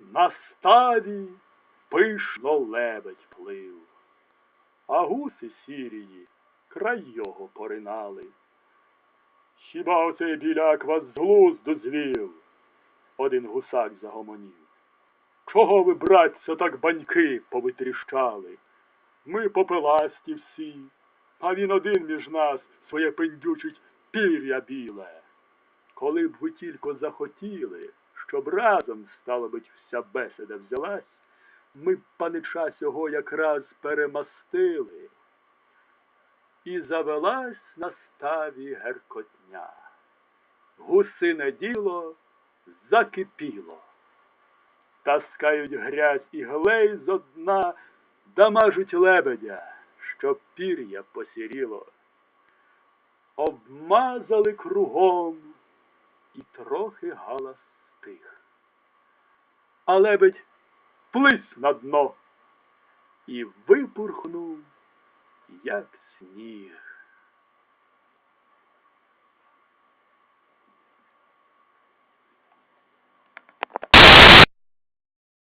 На ставі пишно лебедь плив, а гуси сірії край його поринали. Хіба оцей біляк вас з глузду звів? Один гусак загомонів. Чого ви, братця, так баньки повитріщали? Ми попеласті всі, а він один між нас своє пиндючить пір'я біле. Коли б ви тільки захотіли, щоб разом, стало бить, вся бесіда взялась, ми б панича сього якраз перемастили. І завелась на ставі геркотня. Гусине діло закипіло. Таскають грязь і глей зо дна, дамажуть лебедя, щоб пір'я посіріло. Обмазали кругом і трохи галас стих. А лебедь плис на дно і випурхнув, як сніг.